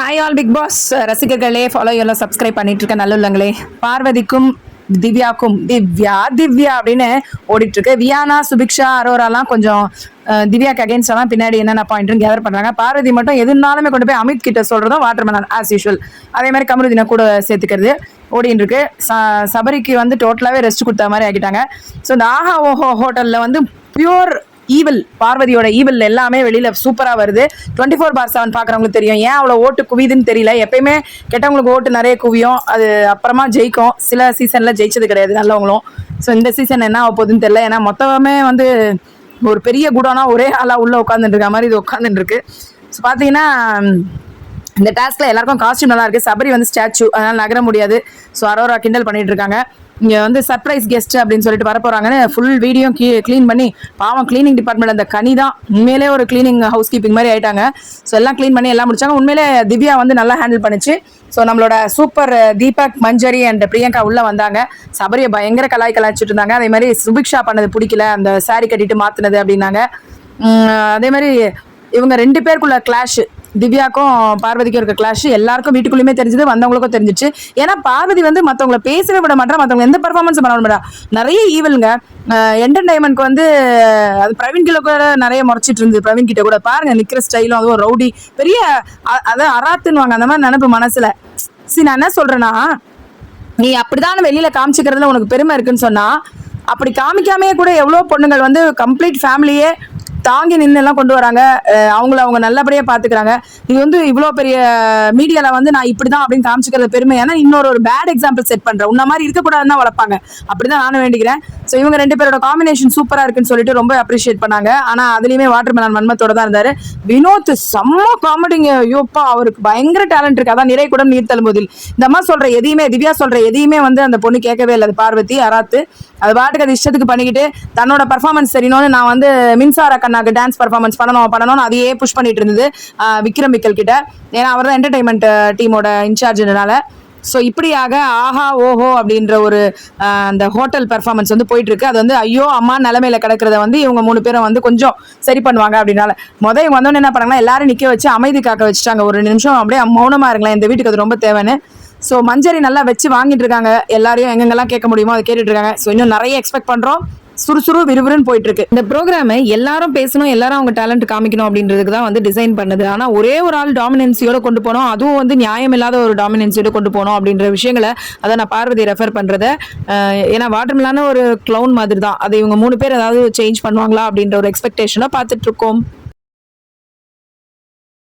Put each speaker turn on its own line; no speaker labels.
Hi all Bigg Boss ரசிகர்களே follow எல்லாம் subscribe பண்ணிட்டு இருக்க நல்லுள்ளங்களே. பார்வதிக்கும் திவ்யாக்கும் திவ்யா திவ்யா அப்படின்னு ஓடிட்டு இருக்கு வியானா சுபிக்ஷா அரோராலாம் கொஞ்சம் திவ்யாக்கு அகேன்ஸ்டெல்லாம் பின்னாடி என்னென்ன பாயிண்ட் கேதர் பண்ணுறாங்க பார்வதி மட்டும் எதுனாலுமே கொண்டு போய் அமித் கிட்ட சொல்கிறதும் வாட்டர் மேலன் ஆஸ் யூஷுவல் அதே மாதிரி கமருதினை கூட சேர்த்துக்கிறது. ஓடின்னு இருக்கு ச- சபரிக்கு வந்து டோட்டலாகவே ரெஸ்ட் கொடுத்த மாதிரி ஆக்கிட்டாங்க. ஸோ இந்த ஆஹா ஓஹோ ஹோட்டலில் வந்து பியூர் ஈவில் பார்வதியோட ஈவில் எல்லாமே வெளியில சூப்பரா வருது. டுவெண்ட்டி ஃபோர் பார் செவன் பாக்குறவங்களுக்கு தெரியும். ஏன் அவ்வளோ ஓட்டு குவியுதுன்னு தெரியல. எப்பயுமே கெட்டவங்களுக்கு ஓட்டு நிறைய குவியும். அது அப்புறமா ஜெயிக்கும். சில சீசன்ல ஜெயிச்சது கிடையாது நல்லவங்களும். ஸோ இந்த சீசன் என்ன ஆக போகுதுன்னு தெரியல. ஏன்னா மொத்தமே வந்து ஒரு பெரிய குடோனா ஒரே ஆளா உள்ள உட்காந்துட்டு இருக்க மாதிரி இது உட்காந்துட்டு இருக்கு. ஸோ பார்த்தீங்கன்னா இந்த டாஸ்க்ல எல்லாருக்கும் காஸ்டியூம் நல்லா இருக்கு. சபரி வந்து ஸ்டாச்சு அதனால நகர முடியாது. ஸோ அரோரா கிண்டல் பண்ணிட்டு இருக்காங்க. இங்க வந்து சர்ப்ரைஸ் கெஸ்ட் அப்படின்னு சொல்லிட்டு வர ஃபுல் வீடியோ க்ளீன் பண்ணி பாவம் க்ளீனிங் டிபார்ட்மெண்ட் அந்த கனி தான். உண்மையிலே ஒரு க்ளீனிங் ஹவுஸ் கீப்பிங் மாதிரி ஆயிட்டாங்க. ஸோ எல்லாம் க்ளீன் பண்ணி எல்லாம் முடிச்சாங்க. உண்மையிலே திவ்யா வந்து நல்லா ஹேண்டில் பண்ணுச்சு. ஸோ நம்மளோட சூப்பர் தீபக் மஞ்சரி அண்ட் பிரியங்கா உள்ள வந்தாங்க. சபரியை பயங்கர கலாய் கலாய்ச்சிட்டு இருந்தாங்க. அதே மாதிரி சுபிக்ஷா பண்ணது பிடிக்கல. அந்த சாரி கட்டிட்டு மாத்துனது அப்படின்னாங்க. அதே மாதிரி இவங்க ரெண்டு பேருக்குள்ள கிளாஷ் திவ்யாக்கும் பார்வதிக்கும் இருக்க கிளாஷ் எல்லாருக்கும் வீட்டுக்குள்ளேயுமே தெரிஞ்சது வந்தவங்களுக்கும் தெரிஞ்சிச்சு. ஏன்னா பார்வதி வந்து மற்றவங்கள பேசவே விட மாட்டா மற்றவங்க எந்த பர்ஃபார்மன்ஸ் பண்ண விட மாட்டா. நிறைய ஈவலுங்க என்டர்டைன்மெண்ட்க்கு வந்து அது பிரவீன் கிட்ட கூட நிறைய முறைச்சிட்டு இருந்தது பிரவீன் கிட்ட கூட. பாருங்க நிக்கிற ஸ்டைலும் அதுவும் ரவுடி. பெரிய அ- அதான் அராத்துன்னுவாங்க அந்த மாதிரி நினப்பு மனசுல. சரி நான் என்ன சொல்றேன்னா நீ அப்படிதான் வெளியில காமிச்சிக்கிறதுல உனக்கு பெருமை இருக்குன்னு சொன்னா அப்படி காமிக்காமையே கூட எவ்வளோ பொண்ணுங்கள் வந்து கம்ப்ளீட் ஃபேமிலியே தாங்கி நின்று எல்லாம் கொண்டு வராங்க. அவங்கள அவங்க நல்லபடியா பாத்துக்கிறாங்க. இது வந்து இவ்வளோ பெரிய மீடியால வந்து நான் இப்படிதான் அப்படின்னு காமிச்சிக்கிறது பெருமை. ஏன்னா இன்னொரு ஒரு பேட் எக்ஸாம்பிள் செட் பண்றேன். உன்ன மாதிரி இருக்கக்கூடாதுன்னு தான் வளர்ப்பாங்க. அப்படிதான் நானும் வேண்டிக்கிறேன். ஸோ இவங்க ரெண்டு பேரோட காம்பினேஷன் சூப்பராக இருக்குன்னு சொல்லிட்டு ரொம்ப அப்ரிஷியேட் பண்ணாங்க. ஆனால் அதுலேயுமே வாட்டர் மேலான் மன்மத்தோட தான் இருந்தார். வினோத் செம்ம காமெடிங்க ஐயோப்பா அவருக்கு பயங்கர டேலண்ட் இருக்கு. அதான் நிறை கூட நீர் தழும்புதில். இந்த அம்மா சொல்கிற எதையுமே திவ்யா சொல்கிற எதையுமே வந்து அந்த பொண்ணு கேட்கவே இல்லை. அது பார்வதி அராத்து. அது பாட்டுக்கு அது இஷ்டத்துக்கு பண்ணிக்கிட்டு தன்னோட பர்ஃபார்மன்ஸ் தெரியணும்னு நான் வந்து மின்சார கண்ணாக்கு டான்ஸ் பர்ஃபார்மன்ஸ் பண்ணணும் பண்ணணும்னு அதையே புஷ் பண்ணிட்டு இருந்தது விக்ரம் விக்கல் கிட்ட. ஏன்னா அவர் தான் என்டர்டைன்மெண்ட் டீமோட இன்சார்ஜ்னால ஸோ இப்படியாக ஆஹா ஓஹோ அப்படின்ற ஒரு அந்த ஹோட்டல் பெர்ஃபார்மன்ஸ் வந்து போயிட்டு இருக்கு அது வந்து ஐயோ அம்மா நிலைமையில கிடக்கிறத வந்து இவங்க மூணு பேரும் வந்து கொஞ்சம் சரி பண்ணுவாங்க அப்படின்னால. முதல் இவங்க வந்தோடனே என்ன பண்ணாங்கன்னா எல்லாரும் நிக்க வச்சு அமைதி காக்க வச்சுட்டாங்க. ஒரு நிமிஷம் அப்படியே மௌனமா இருங்களேன் இந்த வீட்டுக்கு அது ரொம்ப தேவைன்னு. ஸோ மஞ்சரி நல்லா வச்சு வாங்கிட்டு இருக்காங்க. எல்லாரையும் எங்கெங்கெல்லாம் கேட்க முடியுமோ அதை கேட்டுட்டு இருக்காங்க. ஸோ இன்னும் நிறைய எக்ஸ்பெக்ட் பண்றோம். சுறுசுறு விறுவிறுன்னு போயிட்டு இருக்கு இந்த ப்ரோக்ராம் எல்லாரும் பேசணும் எல்லாரும் அவங்க டேலண்ட் காமிக்கணும் அப்படின்றதுக்கு தான் வந்து டிசைன் பண்ணுது. ஆனா ஒரே ஒரு ஆள் டாமினன்சியோட கொண்டு போனோம் அதுவும் வந்து நியாயம் இல்லாத ஒரு டாமினன்சியோட கொண்டு போனோம் அப்படின்ற விஷயங்களை அதை நான் பார்வதி ரெஃபர் பண்றத ஏன்னா வாட்டர்மிலான ஒரு க்ளவுன் மாதிரி தான் அதை இவங்க மூணு பேர் ஏதாவது சேஞ்ச் பண்ணுவாங்களா அப்படின்ற ஒரு எக்ஸ்பெக்டேஷனை பார்த்துட்டு இருக்கோம்.